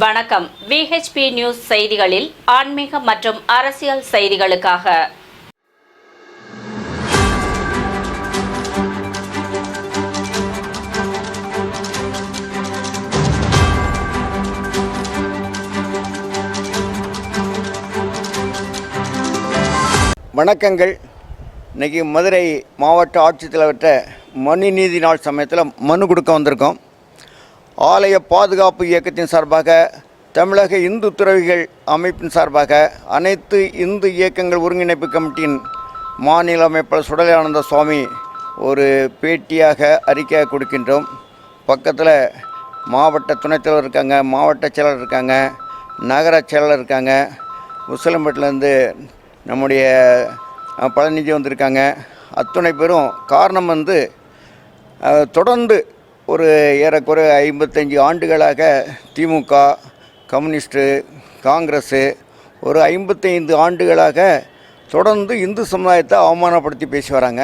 வணக்கம். VHP news செய்திகளில் ஆன்மீக மற்றும் அரசியல் செய்திகளுக்காக. வணக்கங்கள். இன்றைக்கி மதுரை மாவட்ட ஆட்சித்தலைவர்கிட்ட மனு நீதி நாள் சமயத்தில் மனு கொடுக்க வந்திருக்கோம். ஆலய பாதுகாப்பு இயக்கத்தின் சார்பாக தமிழக இந்து துறவிகள் அமைப்பின் சார்பாக அனைத்து இந்து இயக்கங்கள் ஒருங்கிணைப்பு கமிட்டியின் மாநில அமைப்பாளர் சுடலானந்த சுவாமி ஒரு பேட்டியாக அறிக்கையாக கொடுக்கின்றோம். பக்கத்தில் மாவட்ட துணைத் தலைவர் இருக்காங்க மாவட்ட செயலர் இருக்காங்க நகர செயலர் இருக்காங்க முஸ்லிம்பேட்டிலேருந்து நம்முடைய பழனிஜி வந்திருக்காங்க. அத்துணை பேரும் காரணம் வந்து தொடர்ந்து ஒரு ஏறக்குறை ஐம்பத்தஞ்சு ஆண்டுகளாக திமுக கம்யூனிஸ்ட்டு காங்கிரஸு ஒரு ஐம்பத்தைந்து ஆண்டுகளாக தொடர்ந்து இந்து சமுதாயத்தை அவமானப்படுத்தி பேசி வராங்க.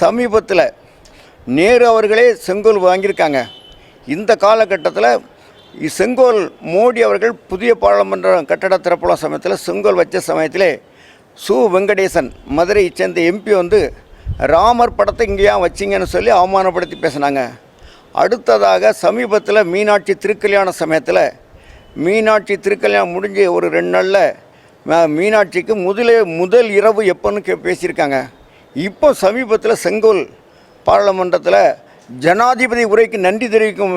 சமீபத்தில் நேரு அவர்களே செங்கோல் வாங்கியிருக்காங்க. இந்த காலகட்டத்தில் செங்கோல் மோடி அவர்கள் புதிய பாராளுமன்ற கட்டட திறப்புல சமயத்தில் செங்கோல் வச்ச சமயத்திலே சு. வெங்கடேசன் மதுரையை சேர்ந்த எம்பி வந்து ராமர் படத்தை இங்கேயா வச்சிங்கன்னு சொல்லி அவமானப்படுத்தி பேசினாங்க. அடுத்ததாக சமீபத்தில் மீனாட்சி திருக்கல்யாண சமயத்தில் மீனாட்சி திருக்கல்யாணம் முடிஞ்சு ஒரு ரெண்டு நாளில் மீனாட்சிக்கு முதலே முதல் இரவு எப்போன்னு கே பேசியிருக்காங்க. இப்போ சமீபத்தில் செங்கோல் பாராளுமன்றத்தில் ஜனாதிபதி உரைக்கு நன்றி தெரிவிக்கும்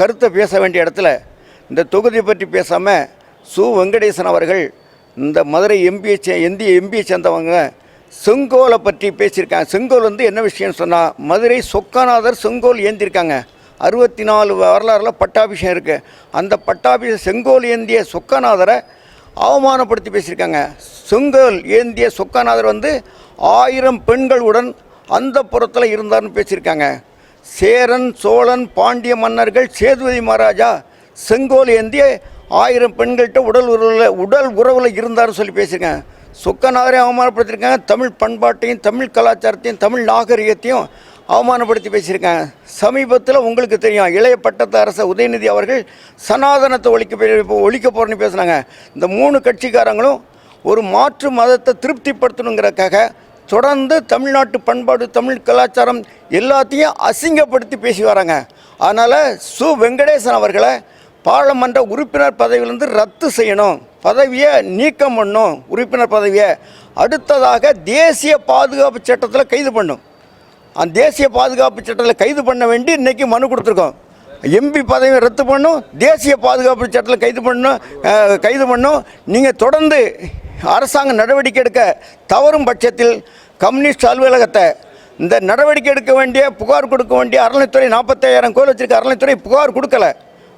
கருத்தை பேச வேண்டிய இடத்துல இந்த தொகுதி பற்றி பேசாமல் சு. வெங்கடேசன் அவர்கள் இந்த மதுரை எம்பியை சே இந்திய எம்பியை சேர்ந்தவங்க செங்கோலை பற்றி பேசியிருக்காங்க. செங்கோல் வந்து என்ன விஷயம்னு சொன்னால் மதுரை சொக்கநாதர் செங்கோல் ஏந்திருக்காங்க. அறுபத்தி நாலு வரலாறில் பட்டாபிஷேகம் இருக்குது அந்த பட்டாபிஷேக செங்கோல் ஏந்திய சொக்கநாதரை அவமானப்படுத்தி பேசியிருக்காங்க. செங்கோல் ஏந்திய சொக்கநாதர் வந்து ஆயிரம் பெண்களுடன் அந்த புறத்தில் இருந்தார்னு பேசியிருக்காங்க. சேரன் சோழன் பாண்டிய மன்னர்கள் சேதுபதி மகாராஜா செங்கோல் ஏந்திய ஆயிரம் பெண்கள்கிட்ட உடல் உறவில் உடல் உறவில் இருந்தார்னு சொல்லி பேசியிருக்காங்க. சொக்கநாதரை அவமானப்படுத்தியிருக்காங்க. தமிழ் பண்பாட்டையும் தமிழ் கலாச்சாரத்தையும் தமிழ் நாகரிகத்தையும் அவமானப்படுத்தி பேசியிருக்காங்க. சமீபத்தில் உங்களுக்கு தெரியும் இளைய பட்டத்து அரச உதயநிதி அவர்கள் சனாதனத்தை ஒழிக்க ஒழிக்க போகிறேன்னு பேசுனாங்க. இந்த மூணு கட்சிக்காரங்களும் ஒரு மாற்று மதத்தை திருப்திப்படுத்தணுங்கிறக்காக தொடர்ந்து தமிழ்நாட்டு பண்பாடு தமிழ் கலாச்சாரம் எல்லாத்தையும் அசிங்கப்படுத்தி பேசி வராங்க. அதனால் சு வெங்கடேசன் அவர்களை பாராளுமன்ற உறுப்பினர் பதவியிலிருந்து ரத்து செய்யணும். பதவியை நீக்கம் பண்ணும். உறுப்பினர் பதவியை அடுத்ததாக தேசிய பாதுகாப்பு சட்டத்தில் கைது பண்ணும். அந்த தேசிய பாதுகாப்பு சட்டத்தில் கைது பண்ண வேண்டி இன்றைக்கி மனு கொடுத்துருக்கோம். எம்பி பதவியை ரத்து பண்ணும். தேசிய பாதுகாப்பு சட்டத்தில் கைது பண்ணும் கைது பண்ணும். நீங்கள் தொடர்ந்து அரசாங்க நடவடிக்கை எடுக்க தவறும் பட்சத்தில் கம்யூனிஸ்ட் அலுவலகத்தை இந்த நடவடிக்கை எடுக்க வேண்டிய புகார் கொடுக்க வேண்டிய அறநிலைத்துறை நாற்பத்தாயிரம் கோயில் வச்சுருக்க அறநிலைத்துறை புகார் கொடுக்கல.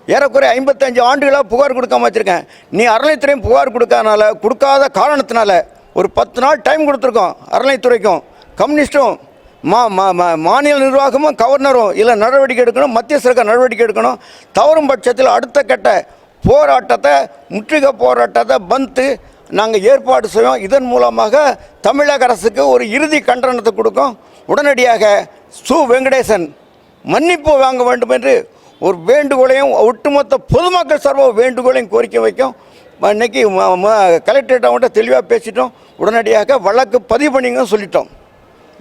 ஏறக்குறைய ஐம்பத்தஞ்சு ஆண்டுகளாக புகார் கொடுக்காம வச்சுருக்கேன். நீ அறநிலைத்துறையும் புகார் கொடுக்காதனால கொடுக்காத காரணத்தினால ஒரு பத்து நாள் டைம் கொடுத்துருக்கோம் அறநிலைத்துறைக்கும் கம்யூனிஸ்ட்டும் மா மா- மா- மாநில நிர்வாகமும் கவர்னரும் இல்லை நடவடிக்கை எடுக்கணும் மத்திய சரக்கார் நடவடிக்கை எடுக்கணும். தவறும் பட்சத்தில் அடுத்த கட்ட போராட்டத்தை முற்றுகை போராட்டத்தை பந்து நாங்கள் ஏற்பாடு செய்வோம். இதன் மூலமாக தமிழக அரசுக்கு ஒரு இறுதி கண்டனத்தை கொடுக்கும். உடனடியாக சு. வெங்கடேசன் மன்னிப்பு வாங்க வேண்டும் என்று ஒரு வேண்டுகோளையும் ஒட்டுமொத்த பொதுமக்கள் சார்பாக வேண்டுகோளையும் கோரிக்கை வைக்கும். ம- கலெக்டரேட் அவங்கள்ட்ட தெளிவாக பேசிட்டோம். உடனடியாக வழக்கு பதிவு பண்ணிங்க சொல்லிட்டோம்.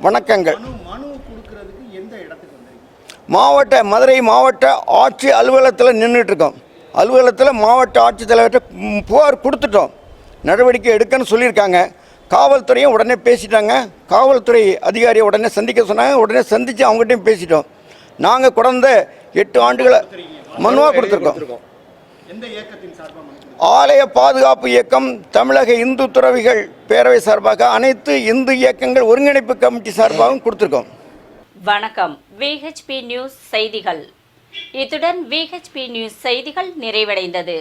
வணக்கங்கள். மாவட்ட மதுரை மாவட்ட ஆட்சி அலுவலகத்தில் நின்றுட்டு இருக்கோம் அலுவலகத்தில் மாவட்ட ஆட்சித்தலைவர்கிட்ட புகார் கொடுத்துட்டோம். நடவடிக்கை எடுக்கன்னு சொல்லியிருக்காங்க. காவல்துறையும் உடனே பேசிட்டாங்க. காவல்துறை அதிகாரியை உடனே சந்திக்க சொன்னாங்க. உடனே சந்தித்து அவங்ககிட்டயும் பேசிட்டோம். நாங்கள் கடந்த எட்டு ஆண்டுகளை மனுவாக கொடுத்துருக்கோம். ஆலய பாதுகாப்பு இயக்கம் தமிழக இந்து துறவிகள் பேரவை சார்பாக அனைத்து இந்து இயக்கங்கள் ஒருங்கிணைப்பு கமிட்டி சார்பாகவும் கொடுத்துருக்கோம். வணக்கம். விஹெச்பி நியூஸ் செய்திகள். இத்துடன் விஹெச்பி நியூஸ் செய்திகள் நிறைவடைந்தது.